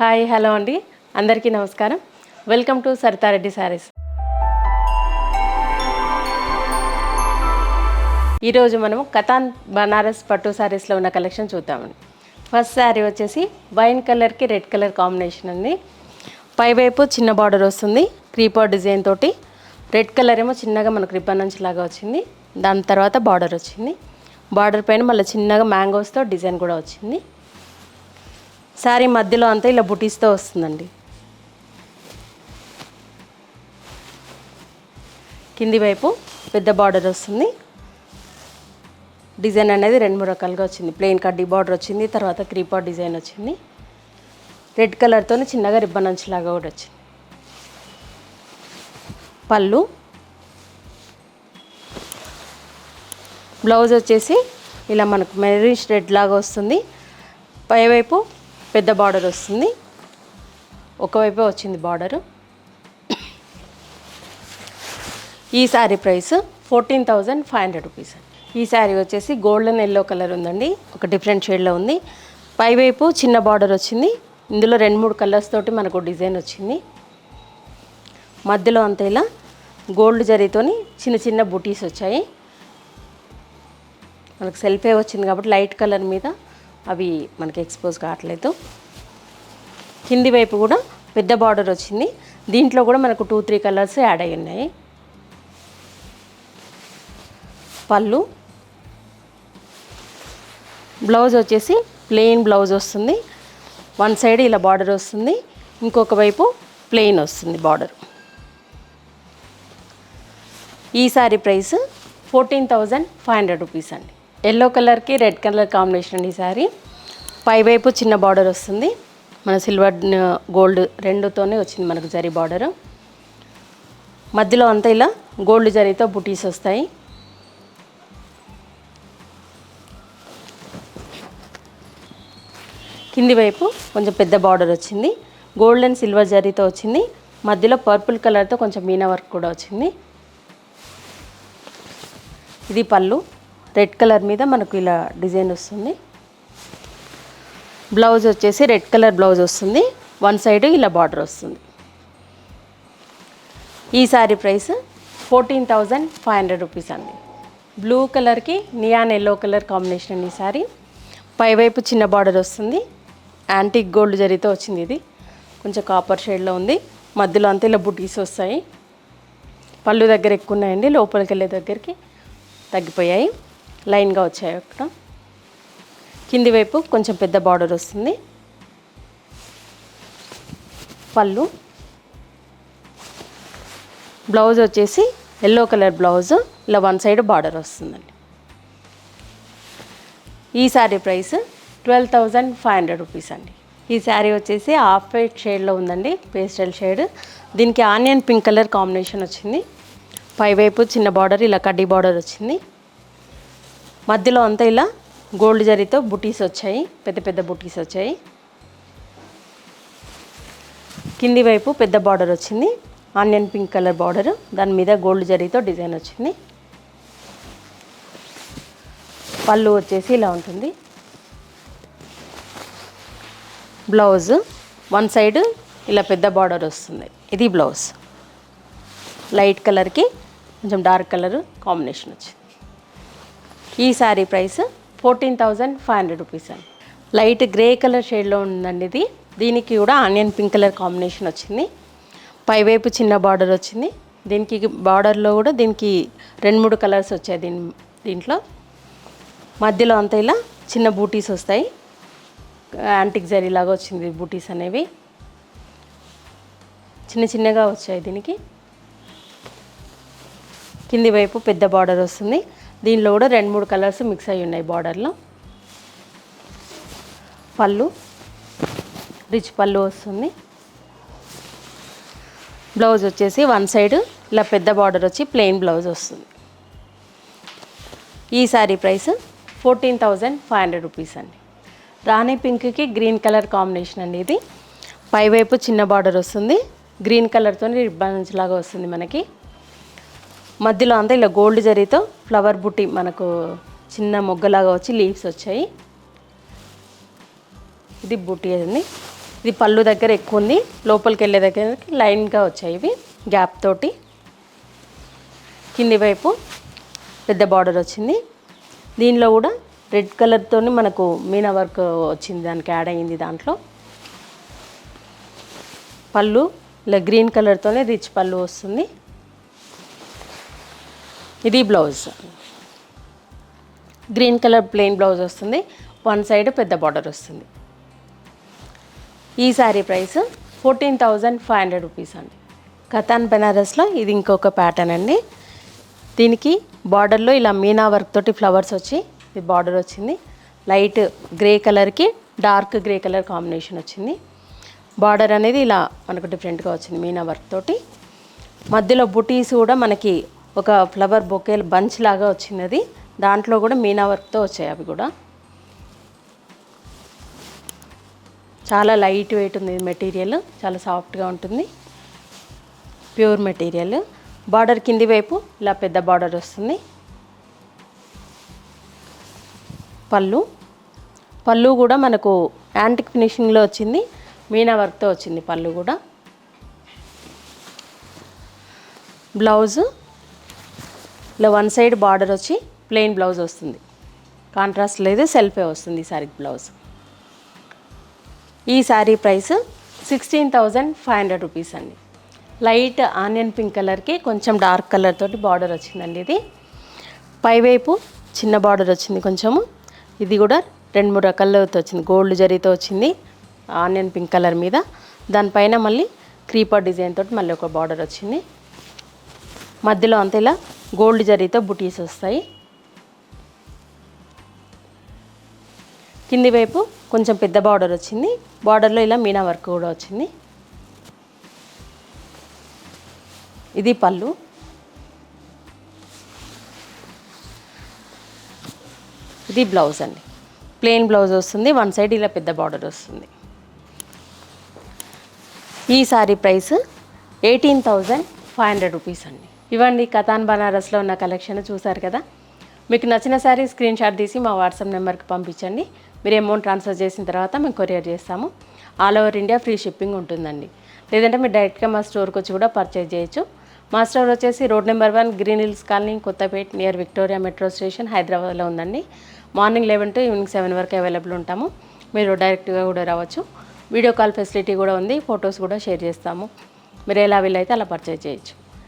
Hi hello అండి. అందరికీ నమస్కారం. Welcome to Saritha Reddy saris. ఈరోజు మనము కథాన్ బనారస్ పట్టు శారీస్లో ఉన్న కలెక్షన్ చూద్దామండి. ఫస్ట్ శారీ వచ్చేసి వైన్ కలర్కి రెడ్ కలర్ కాంబినేషన్ అండి. పైవైపు చిన్న బార్డర్ వస్తుంది క్రీపర్ డిజైన్ తోటి. రెడ్ కలర్ ఏమో చిన్నగా మనకు రిబ్బన్ నుంచి లాగా వచ్చింది. దాని తర్వాత బార్డర్ వచ్చింది. బార్డర్ పైన మళ్ళీ చిన్నగా మ్యాంగోస్తో డిజైన్ కూడా వచ్చింది. శారీ మధ్యలో అంతా ఇలా బుటీస్తో వస్తుందండి. కింది వైపు పెద్ద బార్డర్ వస్తుంది. డిజైన్ అనేది రెండు మూడు రకాలుగా వచ్చింది. ప్లెయిన్ కడ్డీ బార్డర్ వచ్చింది తర్వాత క్రీపర్ డిజైన్ వచ్చింది. రెడ్ కలర్తో చిన్నగా రిబ్బన్ అంచులాగా కూడా వచ్చింది. పళ్ళు. బ్లౌజ్ వచ్చేసి ఇలా మనకు మెరీష్ రెడ్ లాగా వస్తుంది. పైవైపు పెద్ద బార్డర్ వస్తుంది. ఒకవైపే వచ్చింది బార్డరు. ఈ sari price fourteen thousand five hundred rupees. ఈ శారీ వచ్చేసి గోల్డెన్ ఎల్లో కలర్ ఉందండి. ఒక డిఫరెంట్ షేడ్లో ఉంది. పైవైపు చిన్న బార్డర్ వచ్చింది. ఇందులో రెండు మూడు కలర్స్ తోటి మనకు డిజైన్ వచ్చింది. మధ్యలో అంతా ఇలా గోల్డ్ జరీతోని చిన్న చిన్న బుటీస్ వచ్చాయి. మనకు సెల్ఫే వచ్చింది కాబట్టి లైట్ కలర్ మీద అవి మనకి ఎక్స్పోజ్ కావట్లేదు. కింది వైపు కూడా పెద్ద బార్డర్ వచ్చింది. దీంట్లో కూడా మనకు టూ త్రీ కలర్స్ యాడ్ అయి ఉన్నాయి. పళ్ళు. బ్లౌజ్ వచ్చేసి ప్లెయిన్ బ్లౌజ్ వస్తుంది. వన్ సైడ్ ఇలా బార్డర్ వస్తుంది. ఇంకొక వైపు ప్లెయిన్ వస్తుంది బార్డర్ ఈ sari price fourteen thousand five hundred rupees అండి. ఎల్లో కలర్కి రెడ్ కలర్ కాంబినేషన్ అండి ఈసారి పైవైపు చిన్న బార్డర్ వస్తుంది. మన సిల్వర్ గోల్డ్ రెండుతోనే వచ్చింది మనకు జరీ బార్డర్. మధ్యలో అంతా ఇలా గోల్డ్ జరీతో బుటీస్ వస్తాయి. కింది వైపు కొంచెం పెద్ద బార్డర్ వచ్చింది. గోల్డ్ అండ్ సిల్వర్ జరీతో వచ్చింది. మధ్యలో పర్పుల్ కలర్తో కొంచెం మీనా వర్క్ కూడా వచ్చింది. ఇది పళ్ళు. రెడ్ కలర్ మీద మనకు ఇలా డిజైన్ వస్తుంది. బ్లౌజ్ వచ్చేసి రెడ్ కలర్ బ్లౌజ్ వస్తుంది. వన్ సైడ్ ఇలా బార్డర్ వస్తుంది. ఈ sari price fourteen thousand five hundred rupees అండి. బ్లూ కలర్కి నియాన్ ఎల్లో కలర్ కాంబినేషన్ అండి ఈ సారీ. పైవైపు చిన్న బార్డర్ వస్తుంది. యాంటిక్ గోల్డ్ జరితో వచ్చింది ఇది. కొంచెం కాపర్ షేడ్లో ఉంది. మధ్యలో అంతా ఇలా బుటీస్ వస్తాయి. పళ్ళు దగ్గర ఎక్కువ ఉన్నాయండి. లోపలికి వెళ్ళే దగ్గరికి తగ్గిపోయాయి. లైన్గా వచ్చాయి అక్కడ. కింది వైపు కొంచెం పెద్ద బార్డర్ వస్తుంది. పళ్ళు. బ్లౌజ్ వచ్చేసి ఎల్లో కలర్ బ్లౌజ్. ఇలా వన్ సైడ్ బార్డర్ వస్తుందండి. ఈ sari price twelve thousand five hundred rupees అండి. ఈ శారీ వచ్చేసి హాఫ్ వైట్ షేడ్లో ఉందండి పేస్టల్ షేడ్. దీనికి ఆనియన్ పింక్ కలర్ కాంబినేషన్ వచ్చింది. పైవైపు చిన్న బార్డర్ ఇలా కడ్డీ బార్డర్ వచ్చింది. మధ్యలో అంతా ఇలా గోల్డ్ జరీతో బుటీస్ వచ్చాయి పెద్ద పెద్ద బుటీస్ వచ్చాయి. కింది వైపు పెద్ద బార్డర్ వచ్చింది ఆనియన్ పింక్ కలర్ బార్డర్ దాని మీద గోల్డ్ జరీతో డిజైన్ వచ్చింది. పళ్ళు వచ్చేసి ఇలా ఉంటుంది. బ్లౌజ్ వన్ సైడ్ ఇలా పెద్ద బార్డర్ వస్తుంది ఇది బ్లౌజ్. లైట్ కలర్కి కొంచెం డార్క్ కలర్ కాంబినేషన్ వచ్చింది. ఈ sari price fourteen thousand five hundred rupees అండి. లైట్ గ్రే కలర్ షేడ్లో ఉందండి ఇది దీనికి కూడా ఆనియన్ పింక్ కలర్ కాంబినేషన్ వచ్చింది. పైవైపు చిన్న బార్డర్ వచ్చింది. దీనికి బార్డర్లో కూడా దీనికి రెండు మూడు కలర్స్ వచ్చాయి దీని దీంట్లో. మధ్యలో అంతా ఇలా చిన్న బూటీస్ వస్తాయి. యాంటిక్ జరీ లాగా వచ్చింది బూటీస్ అనేవి. చిన్న చిన్నగా వచ్చాయి దీనికి. కింది వైపు పెద్ద బార్డర్ వస్తుంది. దీనిలో కూడా రెండు మూడు కలర్స్ మిక్స్ అయి ఉన్నాయి బార్డర్లో. పళ్ళు రిచ్ పళ్ళు వస్తుంది. బ్లౌజ్ వచ్చేసి వన్ సైడ్ ఇలా పెద్ద బార్డర్ వచ్చి ప్లెయిన్ బ్లౌజ్ వస్తుంది. ఈ sari price fourteen thousand five hundred rupees అండి. రాణి పింక్కి గ్రీన్ కలర్ కాంబినేషన్ అండి ఇది. పైవైపు చిన్న బార్డర్ వస్తుంది. గ్రీన్ కలర్తో రిబ్బన్స్ లాగా వస్తుంది మనకి. మధ్యలో అంతా ఇలా గోల్డ్ జరీతో ఫ్లవర్ బుట్టి మనకు చిన్న మొగ్గలాగా వచ్చి లీవ్స్ వచ్చాయి. ఇది బుట్టి అండి. ఇది పళ్ళు దగ్గర ఎక్కువ ఉంది. లోపలికి వెళ్ళే దగ్గర లైన్గా వచ్చాయి ఇవి గ్యాప్ తోటి. కింది వైపు పెద్ద బార్డర్ వచ్చింది. దీనిలో కూడా రెడ్ కలర్తో మనకు మీనా వర్క్ వచ్చింది. దానికి యాడ్ అయ్యింది దాంట్లో. పళ్ళు ఇలా గ్రీన్ కలర్తోనే రిచ్ పళ్ళు వస్తుంది. ఇది blouse. Green colour plain blouse వస్తుంది. వన్ సైడ్ పెద్ద బార్డర్ వస్తుంది. ఈ sari price fourteen thousand five hundred rupees అండి. కథాన్ బెనారస్లో ఇది ఇంకొక ప్యాటర్న్ అండి. దీనికి బార్డర్లో ఇలా మీనా వర్క్ తోటి ఫ్లవర్స్ వచ్చి ఇది బార్డర్ వచ్చింది. లైట్ గ్రే కలర్కి డార్క్ గ్రే కలర్ కాంబినేషన్ వచ్చింది. బార్డర్ అనేది ఇలా మనకు డిఫరెంట్గా వచ్చింది మీనా వర్క్ తోటి. మధ్యలో బుటీస్ కూడా మనకి ఒక ఫ్లవర్ బొకేలు బంచ్ లాగా వచ్చింది. అది దాంట్లో కూడా మీనా వర్క్తో వచ్చాయి అవి కూడా. చాలా లైట్ వెయిట్ ఉంది మెటీరియల్. చాలా సాఫ్ట్గా ఉంటుంది. Pure material. బార్డర్ కింది వైపు ఇలా పెద్ద బార్డర్ వస్తుంది. పళ్ళు. పళ్ళు కూడా మనకు యాంటిక్ ఫినిషింగ్లో వచ్చింది. మీనా వర్క్తో వచ్చింది పళ్ళు కూడా. బ్లౌజు. ఇలా వన్ సైడ్ బార్డర్ వచ్చి ప్లెయిన్ బ్లౌజ్ వస్తుంది. కాంట్రాస్ట్ లేదు సెల్ఫే వస్తుంది ఈ శారీ బ్లౌజ్. ఈ sari price sixteen thousand five hundred rupees అండి. లైట్ ఆనియన్ పింక్ కలర్కి కొంచెం డార్క్ కలర్ తోటి బార్డర్ వచ్చిందండి ఇది. పైవైపు చిన్న బార్డర్ వచ్చింది కొంచెము. ఇది కూడా రెండు మూడు రకాలతో వచ్చింది. గోల్డ్ జరీతో వచ్చింది ఆనియన్ పింక్ కలర్ మీద. దానిపైన మళ్ళీ క్రీపర్ డిజైన్ తోటి మళ్ళీ ఒక బార్డర్ వచ్చింది. మధ్యలో అంతా ఇలా గోల్డ్ జరీతో బుటీస్ వస్తాయి. కింది వైపు కొంచెం పెద్ద బార్డర్ వచ్చింది. బార్డర్లో ఇలా మీనా వర్క్ కూడా వచ్చింది. ఇది పళ్ళు. ఇది బ్లౌజ్ అండి. ప్లెయిన్ బ్లౌజ్ వస్తుంది. వన్ సైడ్ ఇలా పెద్ద బార్డర్ వస్తుంది. ఈ sari price eighteen thousand five hundred rupees అండి. ఇవ్వండి కథాన్ బనారస్లో ఉన్న కలెక్షన్ చూసారు కదా? మీకు నచ్చిన శారీ స్క్రీన్ షాట్ తీసి మా వాట్సాప్ నెంబర్కి పంపించండి. మీరు అమౌంట్ ట్రాన్స్ఫర్ చేసిన తర్వాత మేము కొరియర్ చేస్తాము. All over India free shipping ఉంటుందండి. లేదంటే మీరు డైరెక్ట్గా మా స్టోర్కి వచ్చి కూడా పర్చేజ్ చేయొచ్చు. మా స్టోర్ వచ్చేసి road number one green hills colony Kothapet near Victoria metro station హైదరాబాద్లో ఉందండి. Morning eleven to evening seven వరకు అవైలబుల్ ఉంటాము. మీరు డైరెక్ట్గా కూడా రావచ్చు. వీడియో కాల్ ఫెసిలిటీ కూడా ఉంది. ఫొటోస్ కూడా షేర్ చేస్తాము. మీరు ఎలా వీలైతే అలా పర్చేజ్ చేయొచ్చు.